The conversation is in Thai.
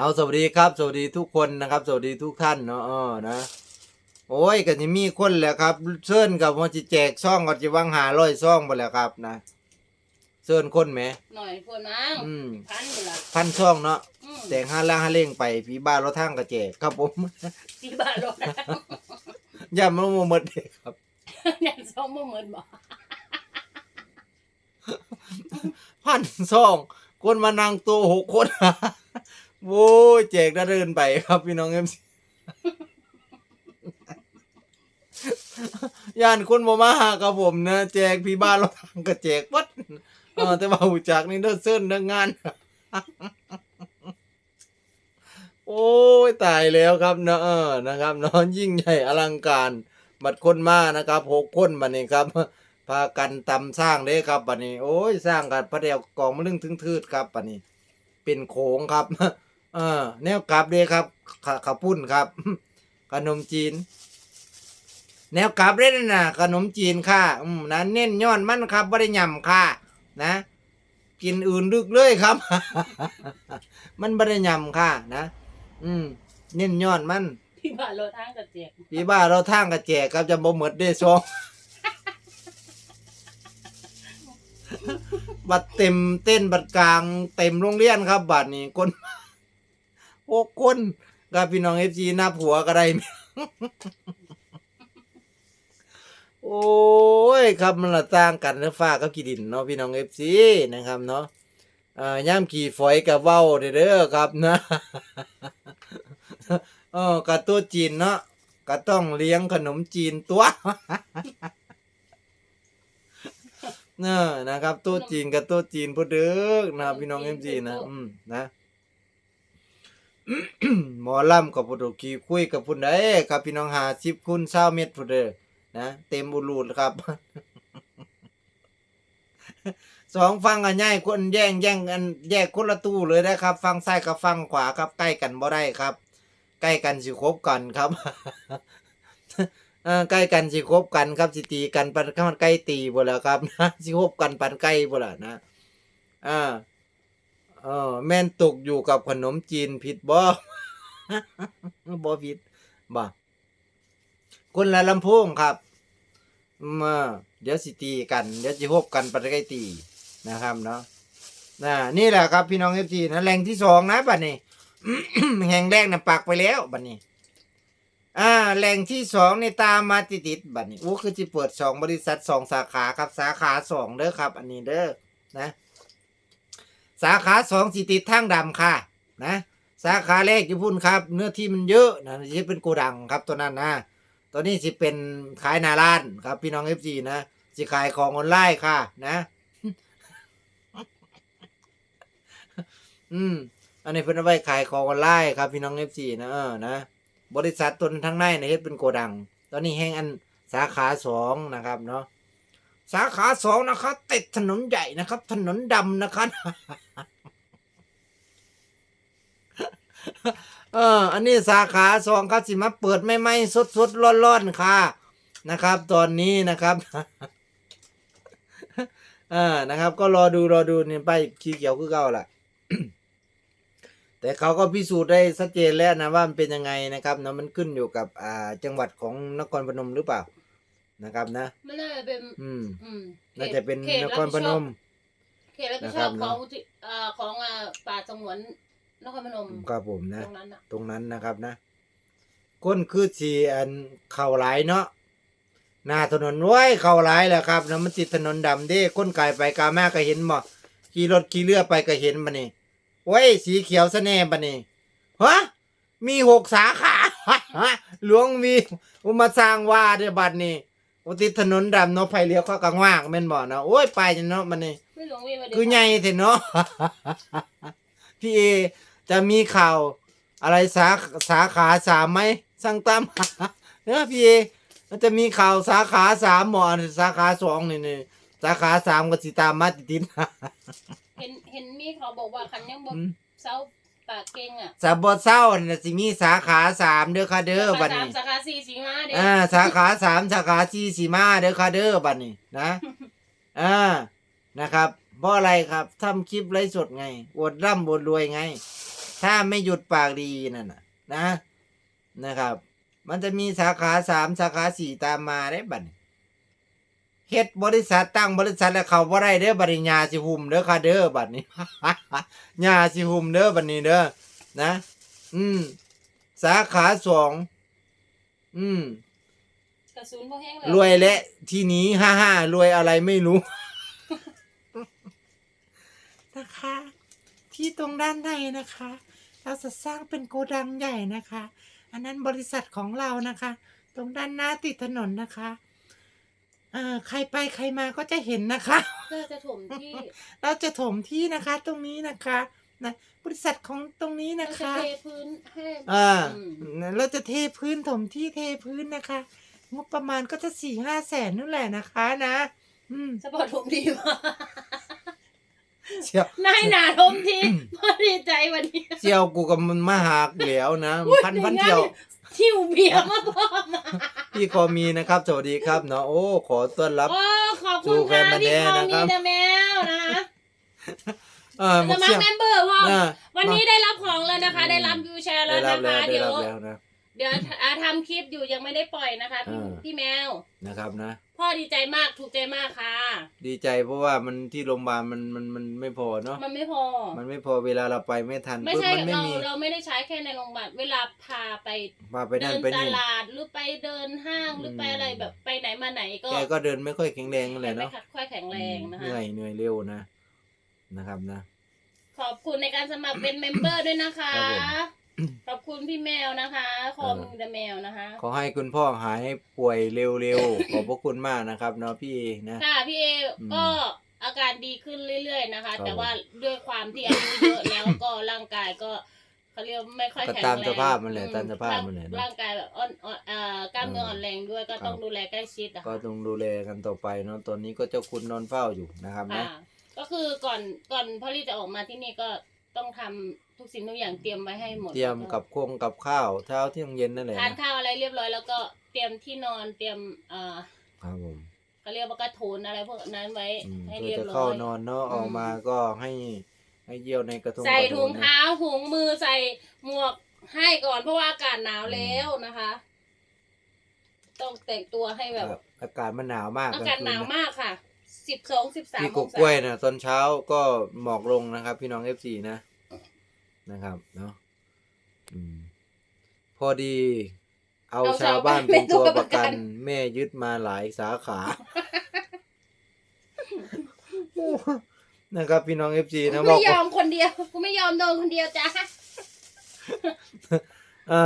เอาสวัสดีครับสวัสดีทุกคนนะครับ สวัสดีทุกท่านเนาะเออนะโอ้ยก็จะมีคนแหละครับเชิญกับว่าจะแจกซ่องก็จะวางหาร้อยซ่องไปแล้วครับนะเชิญคนไหมหน่อยพวกนังอืมพันอยู่ละพันซ่องเนาะอืมแต่งห้าล่างห้าเล่งไปผีบ้านรถทางก็แจกครับผมที่บ้านรถนะอย่ามาโมหมดเด็กครับยันสองมือเหมือนบอกพันซ่องคนมานั่งตัวหกคน โว้ยแจกได้เดินไปครับพี่น้องเอ็มซีย่านคนบ่มาหากับผมนะแจกพี่บ้านเราทางก็แจกวัดเออแต่ว่าหูจักนี่เด้อเซินเด้องาน โอ้ยตายแล้วครับเนาะเออนะครับเนอนยิ่งใหญ่อลังการบัดคนมานะครับหกคนบัดนี้ครับพากันตำสร้างเด้ครับบัดนี้ โอ้ยสร้างกันพระเดียวกองมะลึงถึงทืดครับบัดนี้ เป็นโขงครับ เออ แนวกลับเด้ครับขข้าวปุ้นครับ ขนมจีน แนวกลับเด้นั่นน่ะขนมจีนค่ะ อืมนะเน้นย้อนมันครับบ่ได้ย่ำค่ะ นะ กินอื่นดึกเลยครับ มันบ่ได้ย่ำค่ะ นะอืม เน้นย้อนมันที่บ้านรถทางกระเจียกพี่บ้าเราทางกระแจกครับจะบ่หมดได้ซอง บัตรเต็มเต้นบัตรกลาง เต็มโรงเรียนครับบัตรนี้คน หกคนกับพี่น้องเอฟซีนับหัวก็ได้ โอ้ยครับมันละต่างกันนะฟ้ากับกีดินเนาะพี่น้องเอฟซีนะครับเนาะอ่าย่ามขี่ฝอยกับเว้าเด้อเด้อครับนะเออกับตัวจีนเนาะก็ต้องเลี้ยงขนมจีนตัวเนอะนะครับตัวจีนกับตัวจีนพอเด้อนะครับพี่น้องเอ็มจีนะ อืมนะห มอลำกับพุทธกีคุยกับพุ่นได้ครับพี่น้องหาสิบคุณเศร้าเม็ดพุเด้อนะเต็มบุรูดครับสองฟังกันง่ายคนแย่งแย่งกันแยกคนละตู้เลยนะครับ ฟังซ้ายกับฟังขวาครับ ใกล้กันบ่ได้ครับ ใกล้กันสิคบกันครับใกล้กันสิคบกันครับสิตีกันปันข้ามันใกล้ตีบ่แล้วครับนะสิคบกันปันใกล้บ่ละนะอ่าเออแม่นตกอยู่กับขนมจีนผิดบ่ บ่ผิดบ่คนละลำโพงครับมาเดี๋ยวสิตีกัน เดี๋ยวสิคบกันปันใกล้ตีนะครับเนาะน่ะนี่แหละครับพี่น้อง FC นะแหล่งที่สองนะบัดนี้แห่งแรกนะปักไปแล้วบัดนี้ อ่าแหล่งที่สองในตามมาติดติดบัดนี้โอ้คือจะเปิดสองบริษัทสองสาขาครับสาขาสองเด้อครับ อันนี้เด้อนะ สาขาสองสิติดทางดำค่ะ นะ สาขาแรกอยู่พุ่นครับ เนื้อที่มันเยอะนะจะเป็นโกดังครับตัวนั้นนะตัวนี้สิเป็นขายนาร้านครับ พี่น้องเอฟซีนะสิขายของออนไลน์ค่ะ นะ อืม อันนี้เพิ่นเอาไว้ขายของออนไลน์ครับ พี่น้องเอฟซีนะเออนะบริษัทตนทั้งในนะเฮ็ดเป็นโกดัง ตอนนี้แห่งอันสาขาสองนะครับเนาะสาขาสองนะครับติดถนนใหญ่นะครับ ถนนดำนะครับ เออ อันนี้สาขาสองครับสิมาเปิดไม่ไม่สดสดร้อนร้อนๆค่ะ นะครับ ตอนนี้นะครับ เออนะครับ ก็รอดูรอดูเนี่ยไปขี้เขียวคือเก่าล่ะ แต่เขาก็พิสูจน์ได้ชัดเจนแล้วนะว่ามันเป็นยังไงนะครับเนาะมันขึ้นอยู่กับอ่าจังหวัดของนครพนมหรือเปล่านะครับนะ มันน่าจะเป็นอืมอืมน่าจะเป็นขตนรับครผิดพชนอบมเขตรับผิดชอบนะครับขเนออะงที่อ่าของอ่าป่าสงวน นครพนมครับผมนะ ตรงนั้นอะตรงนั้นนะครับนะก้นคือสีอันเข่าหลายเนาะหน้าถนนไว้ยเข่าหลายแหละครับนะมันติดถนนดำเด้ก้นไก่ไปกาแม่ก็เห็นบ่ขี่รถขี่เรือไปก็เห็นบัดนี้โอ้ยสีเขียวซะแน่บัดนี้ฮะมีหกสาขาหลวงมีอุมาสร้างว่าเด้อบัดนี้โอ้ติดถนนดำเนาะไฟเลี้ยวเข้ากลางว่างแม่นบ่เนาะโอ้ยไปจังเนาะบัดนี้ไม่หลวงวีมาเดี๋ยวคือใหญ่เถอะเนาะพี่เอ จะมีข่าวอะไรสาสาขาสามไหมสั่งตามเนอะพี่เอมันจะมีข่าวสาขาสามหมอสาขาสองนี่นี่สาขาสามก็สิตามมาติดติดเห็นเห็นมีเขาบอกว่าคันยังบอกอืมเสาปากเก่งอะสาบเศร้าน่ะสิมีสาขาสามเด้อค่ะเด้อบัดสาขาสามนี้สาขาสี่สี่ห้าเดี๋ยวอ่าสาขาสามสาขาสี่สีมาเด้อค่ะเด้อบัดนี้นะอ่านะครับเพราะอะไรครับทำคลิปไลฟ์สดไงอวดร่ำอวดรวยไง ถ้าไม่หยุดปากดีนั่นน่ะนะนะครับ มันจะมีสาขาสามสาขาสี่ตามมาได้บัดนี้เฮ็ดบริษัทตั้งบริษัทแล้วเขาบ่ได้เด้อบัดนี้ยาสิหุ่มเด้อค่ะเด้อบัดนี้ยาสิหุ่มเด้อบัดนี้เด้อนะ อืม สาขาสองอืมกระสุนพอแห้งรวยและทีนี้ห้าห้ารวยอะไรไม่รู้นะคะ ที่ตรงด้านในนะคะ เราจะสร้างเป็นโกดังใหญ่นะคะ อันนั้นบริษัทของเรานะคะ ตรงด้านหน้าติดถนนนะคะเอ่อใครไปใครมาก็จะเห็นนะคะเพื่อจะถมที่เราจะถมที่นะคะตรงนี้นะคะนะบริษัทของตรงนี้เรานะจะคะ เทพื้นให้อ่าอืมเราจะเทพื้นถมที่เทพื้นนะคะ งบประมาณก็จะสี่ห้าแสนนั่นแหละนะคะนะ อืม สปอร์ตถมดีมาก เชียวนายหนาถมทีพอดีใจวันนี้เชียวกูกับมันมาหากเหลียวนะพันพันเชียวทิวเบียร์มาพร้อมมาพี่คอมีนะครับสวัสดีครับเนาะโอ้ขอต้อนรับ โอ้ขอบสู่คุณแฟค่ะนพันธุ์พี่แท้คอนะครัมีบนะแมวนะเออสมุกมัคเชียรวเมมเบอร์พ่ออ่าวันนี้ได้รับของแล้วนะคะ ได้รับวิวแชร์ได้แล้วรันะบแล้วได้คะเดี๋ยวรับแล้วนะ เดี๋ยวอ่าทำคลิปอยู่ยังไม่ได้ปล่อยนะคะพี่อ่า พี่แมว นะครับนะ พ่อดีใจมากถูกใจมากค่ะ ดีใจเพราะว่ามันที่โรงพยาบาลมันมันมันไม่พอเนาะมันไม่พอ มันไม่พอเวลาเราไปไม่ทันไม่ปุ๊บใช่มันไม่เรามีเราไม่ได้ใช้แค่ในโรงพยาบาลเวลาพาไปพาไปเดินั่นนไปตนี่ ลาดหรือไปเดินห้างหรือไปอืมอะไรแบบไปไหนมาไหนก็แกก็เดินไม่ค่อยแข็งแรงนั่นแหละไม่เนาะค่อยแข็งแรงนะเหคะนื่อยเหนื่อยเร็วนะนะครับนะ ขอบคุณในการสมัครเป็นเมมเบอร์ด้วยนะคะ ครับผม ขอบคุณพี่แมวนะคะคอมเดอะแมวนะคะ ขอให้คุณพ่อหายป่วยเร็วๆ ขอบพระคุณมากนะครับเนาะพี่นะ ค่ะพี่เออืมก็อาการดีขึ้นเรื่อยๆนะคะครับแต่ว่าด้วยความที่อายุเยอะแล้วก็ร่างกายก็เขาเรียกว่าไม่ค่อยก็แข็งตามแรงสภาพมันแหละอืตามสภาพมันแหละเนอะร่างกายแบบอ่อนอ่อนเอ่อกล้ามเนื้ออ่อนแรงด้วยก็ต้องครับดูแลใกล้ชิดอะก็ค่ะต้องดูแลกันต่อไปเนาะตอนนี้ก็เจ้าคุณนอนเฝ้าอยู่นะครับนะค่ะก็คือก่อนก่อนพ่อรี่จะออกมาที่นี่ก็ต้องทำ ทุกสิ่งทุกอย่างเตรียมไว้ให้หมดเตรียมกับโคงกับข้าวเช้าเที่ยงเย็นนั่นแหละทานนะข้าวอะไรเรียบร้อยแล้วก็เตรียมที่นอนเตรียมเอ่อครับผมเขาเรียกว่ากระโถนอะไรพวกนั้นไว้อืมให้เพื่อเรียบจะร้เข้าอยนอนเนาะอืมออกมาก็ให้ให้เยี่ยวในกระทงใส่กระโถถุงนนะเท้าถุงมือใส่หมวกให้ก่อนเพราะว่าอากาศหนาวแล้วนะคะ ต้องแต่งตัวให้แบบครับอากาศมันหนาวมากอากาศหนาวลงคืะมากค่ะสิบสองสิบสามพี่อกงกศาล้วยนะตอนเช้าก็หมอกลงนะครับ พี่น้องเอฟซีนะ นะครับเนาะอืมพอดี เอาชาวบ้านเป็นตัวประกันแม่ยึดมาหลายสาขา นะครับ พี่น้องเอฟซีนะกูบอไม่กยอมคนเดียว กูไม่ยอมโดนคนเดียวจ้า